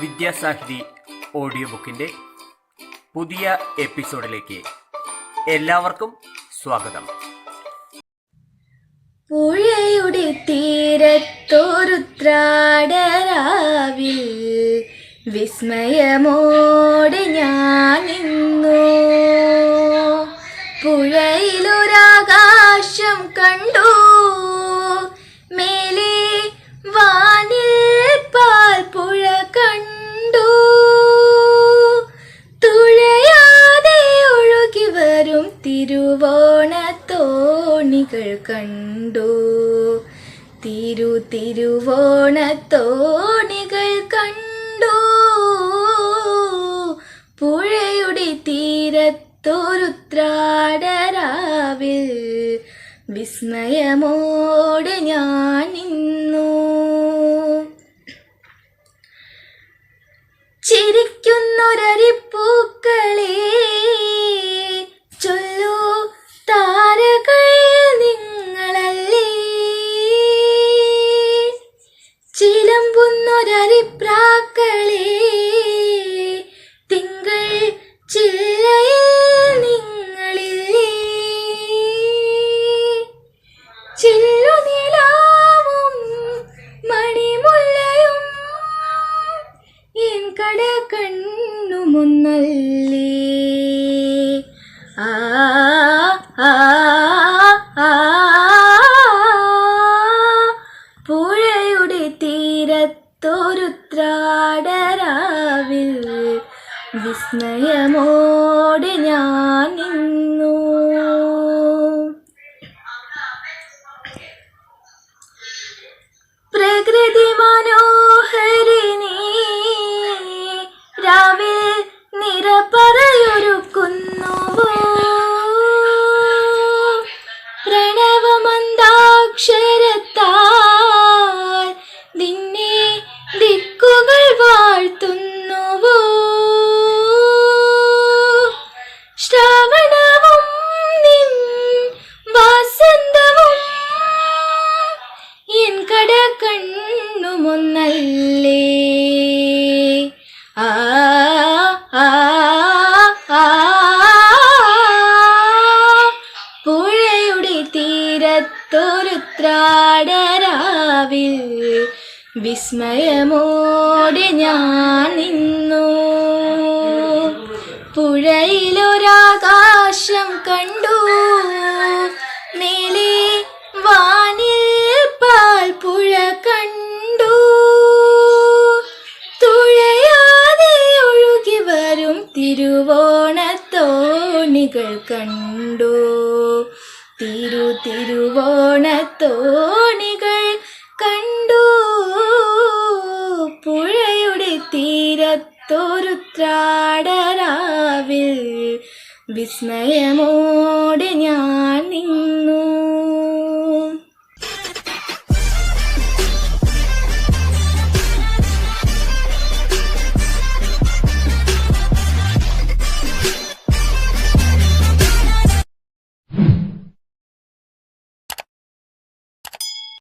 Vidyasahithi audio ബുക്കിന്റെ പുതിയ എപ്പിസോഡിലേക്ക് എല്ലാവർക്കും സ്വാഗതം. പുഴയുടെ തീരത്തോരുത്രാടരാവിൽ വിസ്മയമോടെ ഞാൻ നിന്നു. പുഴയിലൊരാകാശം കണ്ടു തിരുവോണത്തോണികൾ കണ്ടു. തിരു തിരുവോണത്തോണികൾ കണ്ടു. പുഴയുടെ തീരത്തൊരുത്രാടരാവിൽ വിസ്മയമോടെ ഞാൻ നിന്നു. ചിരിക്കുന്നൊരരിപ്പൂക്കളെ കണ്ണുമൊന്നല്ലേ ആ ആ, പുഴയുടെ തീരത്തൊരുത്രാടരാവിൽ വിസ്മയമോടെ ഞാൻ നിന്നു. പ്രകൃതി മനോഹരിണി കണ്ണുമൊന്നല്ലേ? ആ പുഴയുടെ തീരത്തൊരുത്രാടരാവിൽ വിസ്മയമോടെ ഞാൻ നിന്നു. പുഴയിലൊരാകാശം കണ്ടു തിരുവോണത്തോണികൾ കണ്ടു. തിരു തിരുവോണത്തോണികൾ കണ്ടു. പുഴയുടെ തീരത്തൊരുത്രാടരാവിൽ വിസ്മയമോടെ ഞാൻ നിന്നു.